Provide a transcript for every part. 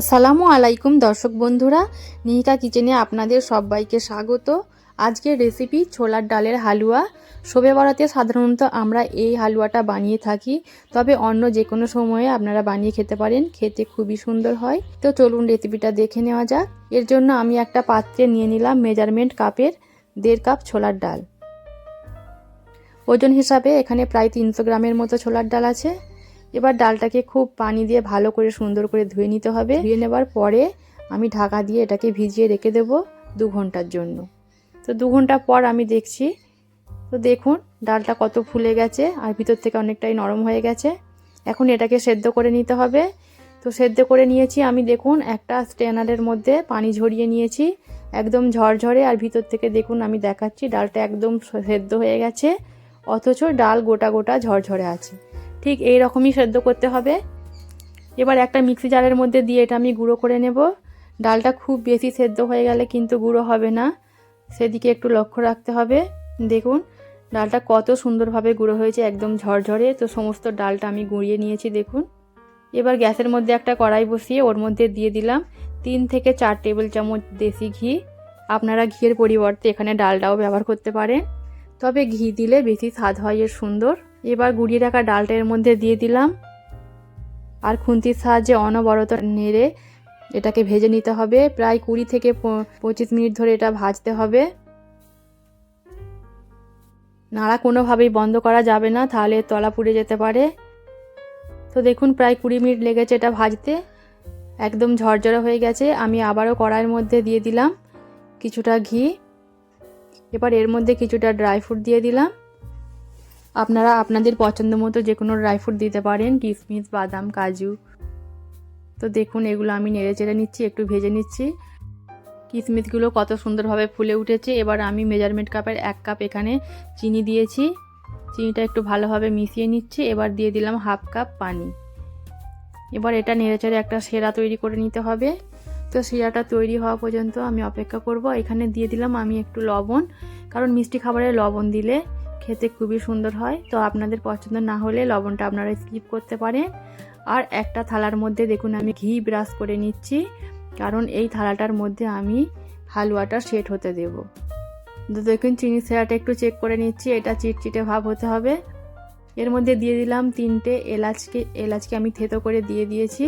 আসসালামু আলাইকুম দর্শক বন্ধুরা নিহিকা কিচেনে আপনাদের সবাইকে স্বাগত। আজকের রেসিপি ছোলার ডালের হালুয়া। শোবে বরাতে সাধারণত আমরা এই হালুয়াটা বানিয়ে থাকি, তবে অন্য যে কোনো সময়ে আপনারা বানিয়ে খেতে পারেন, খেতে খুবই সুন্দর হয়। তো চলুন রেসিপিটা দেখে নেওয়া যাক। এর জন্য আমি একটা পাত্রে নিয়ে নিলাম মেজারমেন্ট কাপের দেড় কাপ ছোলার ডাল। ওজন হিসাবে এখানে প্রায় তিনশো গ্রামের মতো ছোলার ডাল আছে। এবার ডালটাকে খুব পানি দিয়ে ভালো করে সুন্দর করে ধুয়ে নিতে হবে। ধুয়ে নেবার পরে আমি ঢাকা দিয়ে এটাকে ভিজিয়ে রেখে দেবো দু ঘণ্টার জন্য। তো দু ঘণ্টা পর আমি দেখছি, তো দেখুন ডালটা কত ফুলে গেছে আর ভিতর থেকে অনেকটাই নরম হয়ে গেছে। এখন এটাকে সেদ্ধ করে নিতে হবে। তো সেদ্ধ করে নিয়েছি আমি দেখুন একটা স্ট্যানারের মধ্যে পানি ঝরিয়ে নিয়েছি, একদম ঝরঝরে। আর ভিতর থেকে দেখুন আমি দেখাচ্ছি ডালটা একদম সেদ্ধ হয়ে গেছে, অথচ ডাল গোটা গোটা ঝরঝরে আছে। ঠিক এই রকমই সেদ্ধ করতে হবে। এবার একটা মিক্সি জারের মধ্যে দিয়ে এটা আমি গুঁড়ো করে নেব। ডালটা খুব বেশি সেদ্ধ হয়ে গেলে কিন্তু গুঁড়ো হবে না। সেদিকে একটু লক্ষ্য রাখতে হবে। দেখুন, ডালটা কত সুন্দরভাবে গুঁড়ো হয়েছে, একদম ঝরঝরে। তো সমস্ত ডালটা আমি গুঁড়িয়ে নিয়েছি, দেখুন। এবার গ্যাসের মধ্যে একটা কড়াই বসিয়ে ওর মধ্যে দিয়ে দিলাম তিন থেকে চার টেবিল চামচ দেশি ঘি। আপনারা ঘিয়ের পরিবর্তে এখানে ডালটাও ব্যবহার করতে পারেন। তবে ঘি দিলে বেশি স্বাদ হয়, এর সুন্দর। এবার গুড়িয়ে রাখা ডালটা এর মধ্যে দিয়ে দিলাম। আর খুন্তির সাহায্যে অনবরত নেড়ে এটাকে ভেজে নিতে হবে। প্রায় কুড়ি থেকে পঁচিশ মিনিট ধরে এটা ভাজতে হবে। নাড়া কোনোভাবেই বন্ধ করা যাবে না, তাহলে তলা পুড়ে যেতে পারে। তো দেখুন, প্রায় কুড়ি মিনিট লেগেছে এটা ভাজতে। একদম ঝরঝরে হয়ে গেছে। আমি আবারও কড়াইয়ের মধ্যে দিয়ে দিলাম কিছুটা ঘি। এবার এর মধ্যে কিছুটা ড্রাই ফ্রুট দিয়ে দিলাম। আপনারা আপনাদের পছন্দ মতো যে কোনো ড্রাই ফ্রুট দিতে পারেন কিশমিশ বাদাম, কাজু। তো দেখুন, এগুলো আমি নেড়ে চেড়ে নিচ্ছি, একটু ভেজে নিচ্ছি। কিশমিশগুলো কত সুন্দরভাবে ফুলে উঠেছে। এবার আমি মেজারমেন্ট কাপের এক কাপ এখানে চিনি দিয়েছি। চিনিটা একটু ভালোভাবে মিশিয়ে নিচ্ছি। এবার দিয়ে দিলাম হাফ কাপ পানি। এবার এটা নেড়ে চেড়ে একটা সেরা তৈরি করে নিতে হবে। তো শিরাটা তৈরি হওয়া পর্যন্ত আমি অপেক্ষা করব। এখানে দিয়ে দিলাম আমি একটু লবণ, কারণ মিষ্টি খাবারে লবণ দিলে খেতে খুবই সুন্দর হয়। তো আপনাদের পছন্দ না হলে লবণটা আপনারা স্কিপ করতে পারেন। আর একটা থালার মধ্যে দেখুন আমি ঘি ব্রাশ করে নিচ্ছি। কারণ এই থালাটার মধ্যে আমি হালুয়াটা সেট হতে দেব। তো দেখুন চিনি সেরাটা একটু চেক করে নিচ্ছি, এটা চিটচিটে ভাব হতে হবে। এর মধ্যে দিয়ে দিলাম তিনটে এলাচকে এলাচকে আমি থেতো করে দিয়ে দিয়েছি।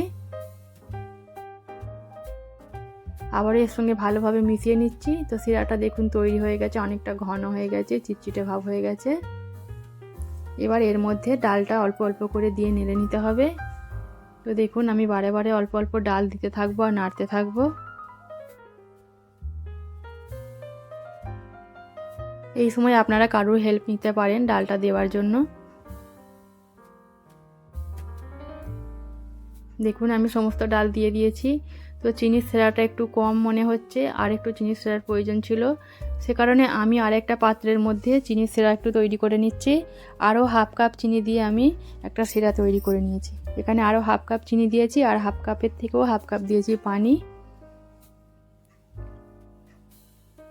আবারও এর সঙ্গে ভালোভাবে মিশিয়ে নিচ্ছি। তো শিরাটা দেখুন তৈরি হয়ে গেছে, অনেকটা ঘন হয়ে গেছে, চিটচিটে ভাব হয়ে গেছে। এবার এর মধ্যে ডালটা অল্প অল্প করে দিয়ে নেড়ে নিতে হবে। তো দেখুন, আমি বারে বারে অল্প অল্প ডাল দিতে থাকব আর নাড়তে থাকব। এই সময় আপনারা কারোর হেল্প নিতে পারেন ডালটা দেওয়ার জন্য। দেখুন, আমি সমস্ত ডাল দিয়ে দিয়েছি। তো চিনির সেরাটা একটু কম মনে হচ্ছে, আর একটু চিনির সেরার প্রয়োজন ছিল। সে কারণে আমি আরেকটা পাত্রের মধ্যে চিনির সেরা একটু তৈরি করে নিচ্ছি। আরও হাফ কাপ চিনি দিয়ে আমি একটা সেরা তৈরি করে নিয়েছি। এখানে আরও হাফ কাপ চিনি দিয়েছি, আর হাফ কাপের থেকেও হাফ কাপ দিয়েছি পানি।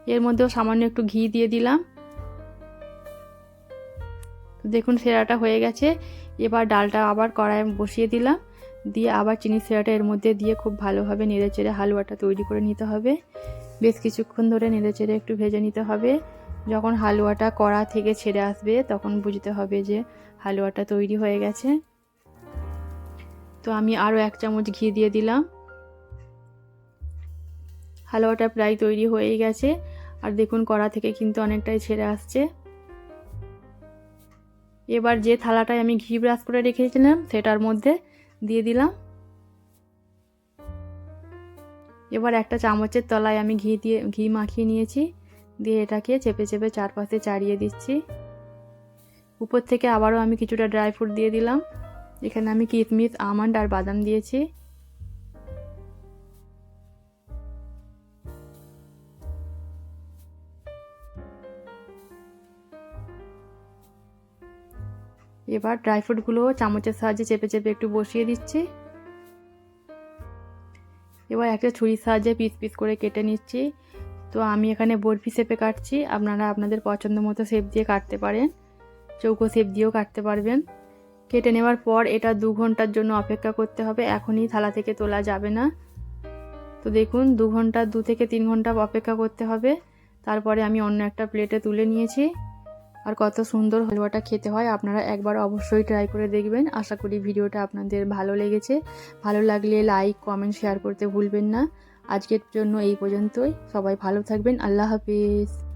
এর মধ্যেও সামান্য একটু ঘি দিয়ে দিলাম। দেখুন সেরাটা হয়ে গেছে। এবার ডালটা আবার কড়াইয়ে বসিয়ে দিলাম। দিয়ে আবার চিনি সেরাটা এর মধ্যে দিয়ে খুব ভালোভাবে নেড়ে চেড়ে হালুয়াটা তৈরি করে নিতে হবে। বেশ কিছুক্ষণ ধরে নেড়ে চেড়ে একটু ভেজে নিতে হবে। যখন হালুয়াটা কড়া থেকে ছেড়ে আসবে, তখন বুঝতে হবে যে হালুয়াটা তৈরি হয়ে গেছে। তো আমি আরও এক চামচ ঘি দিয়ে দিলাম। হালুয়াটা প্রায় তৈরি হয়েই গেছে। আর দেখুন কড়া থেকে কিন্তু অনেকটাই ছেড়ে আসছে। এবার যে থালাটায় আমি ঘি ব্রাশ করে রেখেছিলাম, সেটার মধ্যে দিয়ে দিলাম। এবার একটা চামচের তলায় আমি ঘি দিয়ে, ঘি মাখিয়ে নিয়েছি। দিয়ে এটাকে চেপে চেপে চারপাশে চাড়িয়ে দিচ্ছি। উপর থেকে আবারও আমি কিছুটা ড্রাই ফ্রুট দিয়ে দিলাম। এখানে আমি কিশমিশ আমন্ড আর বাদাম দিয়েছি। এবার ড্রাই ফ্রুটগুলো চামচের সাহায্যে চেপে চেপে একটু বসিয়ে দিচ্ছি। এবার একটা ছুরির সাহায্যে পিস পিস করে কেটে নিচ্ছি। তো আমি এখানে বরফি শেপে কাটছি। আপনারা আপনাদের পছন্দ মতো শেপ দিয়ে কাটতে পারেন। চৌকো শেপ দিয়েও কাটতে পারবেন। কেটে নেওয়ার পর এটা দু ঘণ্টার জন্য অপেক্ষা করতে হবে। এখনই থালা থেকে তোলা যাবে না। তো দেখুন, দু ঘণ্টা, দু থেকে তিন ঘণ্টা অপেক্ষা করতে হবে। তারপরে আমি অন্য একটা প্লেটে তুলে নিয়েছি। আর কত সুন্দর হালুয়াটা খেতে হয়, আপনারা একবার অবশ্যই ট্রাই করে দেখবেন। আশা করি ভিডিওটা আপনাদের ভালো লেগেছে। ভালো লাগলে লাইক কমেন্ট শেয়ার করতে ভুলবেন না। আজকের জন্য এই পর্যন্তই। সবাই ভালো থাকবেন। আল্লাহ হাফিজ।